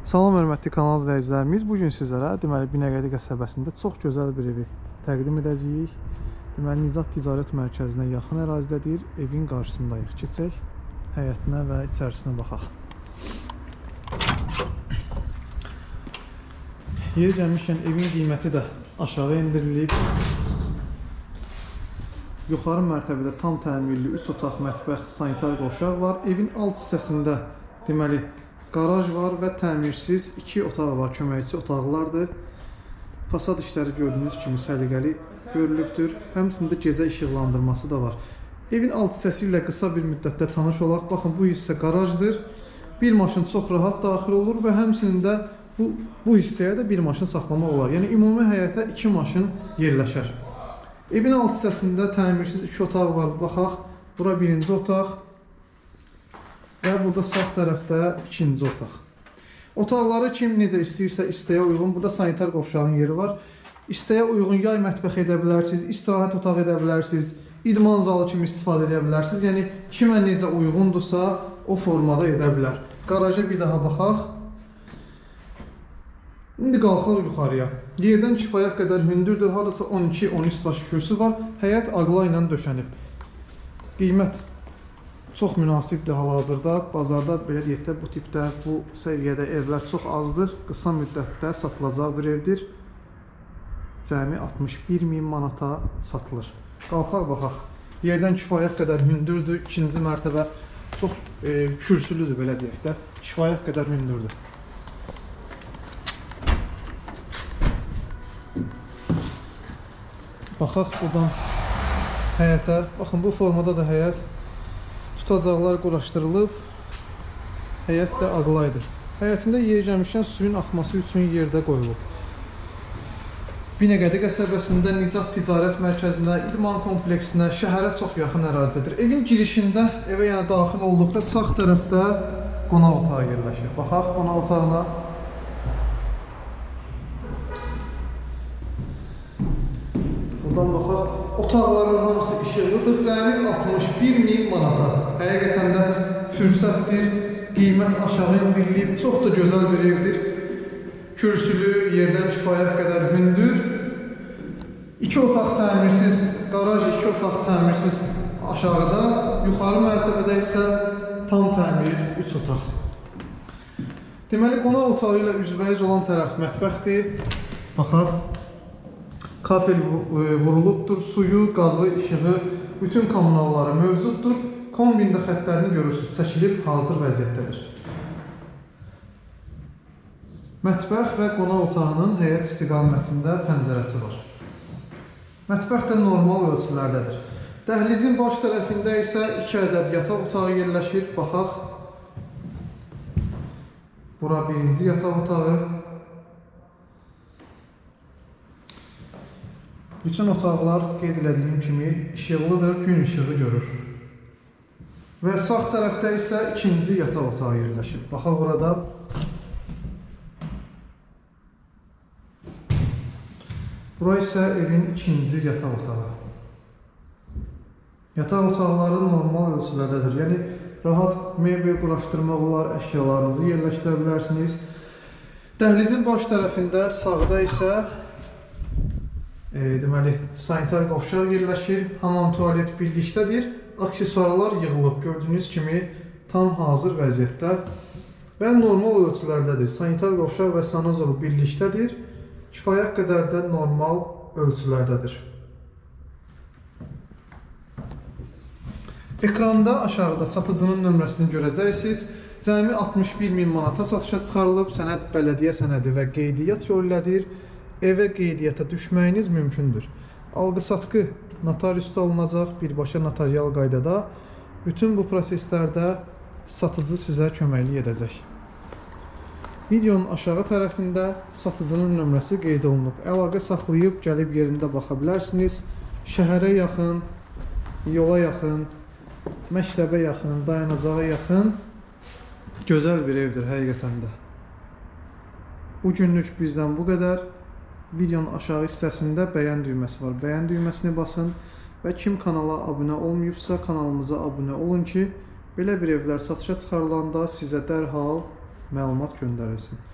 Salam hörmətli kanal izləyicilərimiz. Bu gün sizlərə deməli Binəqədi qəsəbəsində çox gözəl bir evi təqdim edəcəyik. Deməli Nizat Ticarət Mərkəzinə yaxın ərazidədir. Evin qarşısındayıq. Keçək həyətinə və içərisinə baxaq. Yeri gəlmişkən evin qiyməti də aşağı endirilib. Yuxarı mərtəbədə tam təmirli 3 otaq, mətbəx, sanitar qovşaq var. Evin alt hissəsində deməli qaraj var və təmirsiz 2 otaq var, köməkçi otaqlardır. Fasad işləri gördüyünüz kimi səliqəli görülübdür. Həmçində gecə işıqlandırması da var. Evin alt hissəsi ilə qısa bir müddətdə tanış olaq. Baxın bu hissə qarajdır. Bir maşın çox rahat daxil olur və həmçinin də bu bu hissəyə də bir maşın saxlamaq olar. Yəni ümumi həyətə 2 maşın yerləşər. Evin alt hissəsində təmirsiz 2 otaq var. Baxaq. Bura birinci otaq. Və burada sağ tərəfdə ikinci otaq. Otaqları kim necə istəyirsə istəyə uyğun. Burada sanitar qovşağın yeri var. İstəyə uyğun yay mətbəx edə bilərsiniz, istirahət otağı edə bilərsiniz, idman zalı kimi istifadə edə bilərsiniz. Yəni kimə necə uyğundursa o formada edə bilər. Qaraja bir daha baxaq. İndi qalxaq yuxarıya. Yerdən kifayət qədər hündürdür. Hardasa 12-13 daş kürsü var. Həyət aqla ilə döşənib. Qiymət çox münasibdir hal-hazırda. Bazarda belə deyək də bu tipdə, bu səviyyədə evlər çox azdır. Qısa müddətdə satılacaq bir evdir. Cəmi 61 min manata satılır. Qalxaq baxaq. Yerdən kifayət qədər hündürdür. İkinci mərtəbə çox e, kürsülüdür belə deyək də. Kifayət qədər hündürdür. Baxaq buradan həyətə. Baxın bu formada da həyət tutacaqlar quraşdırılıb. Həyət də ağlaydır. Həyətində yer gəlmişkən suyun axması üçün yerdə qoyulub. Binəqədi qəsəbəsində Nicat Ticarət Mərkəzində, idman kompleksinə, şəhərə çox yaxın ərazidədir. Evin girişində, evə yəni daxil olduqda sağ tərəfdə qonaq otağı yerləşir. Baxaq qonaq otağına. Buradan baxaq. Otaqların hamısı işıqlıdır. Cəmi 61 min manata. Həqiqətən də fürsətdir. Qiymət aşağı endirilib. Çox da gözəl bir evdir. Kürsülü, yerdən kifayət qədər hündür. İki otaq təmirsiz, qaraj iki otaq təmirsiz aşağıda. Yuxarı mərtəbədə isə tam təmir 3 otaq. Deməli qonaq otağı ilə üzbəyiz olan tərəf mətbəxdir. Baxaq. Kafel vu- vurulubdur, suyu, qazı, işığı, bütün kommunalları mövcuddur. Kombində xəttlərini görürsüz, çəkilib hazır vəziyyətdədir. Mətbəx və qonaq otağının həyət istiqamətində pəncərəsi var. Mətbəx də normal ölçülərdədir. Dəhlizin baş tərəfində isə 2 ədəd yataq otağı yerləşir. Baxaq. Bura birinci yataq otağı. Bütün otaqlar qeyd elədiyim kimi işıqlıdır, gün işığı görür. Və sağ tərəfdə isə ikinci yataq otağı yerləşir. Baxaq burada. Bura isə evin ikinci yataq otağı. Yataq otaqları normal ölçülərdədir. Yəni rahat mebel quraşdırmaq olar, əşyalarınızı yerləşdirə bilərsiniz. Dəhlizin baş tərəfində sağda isə deməli sanitar qovşaq yerləşir, hamam tualet birlikdədir. Aksesuarlar yığılıb gördüyünüz kimi tam hazır vəziyyətdə və normal ölçülərdədir. Sanitar qovşaq və sanozol birlikdədir. Kifayət qədər də normal ölçülərdədir. Ekranda aşağıda satıcının nömrəsini görəcəksiniz. Cəmi 61 min manata satışa çıxarılıb, sənəd bələdiyyə sənədi və qeydiyyat yolu ilədir. Evə qeydiyyata düşməyiniz mümkündür. Alqı-satqı notariusda olunacaq, birbaşa notarial qaydada. Bütün bu proseslərdə satıcı sizə köməklik edəcək. Videonun aşağı tərəfində satıcının nömrəsi qeyd olunub. Əlaqə saxlayıb gəlib yerində baxa bilərsiniz. Şəhərə yaxın, yola yaxın, məktəbə yaxın, dayanacağa yaxın gözəl bir evdir həqiqətən də. Bu günlük bizdən bu qədər. Videonun aşağı hissəsində bəyən düyməsi var. Bəyən düyməsini basın və kim kanala abunə olmayıbsa kanalımıza abunə olun ki, belə bir evlər satışa çıxarılanda sizə dərhal məlumat göndərilsin.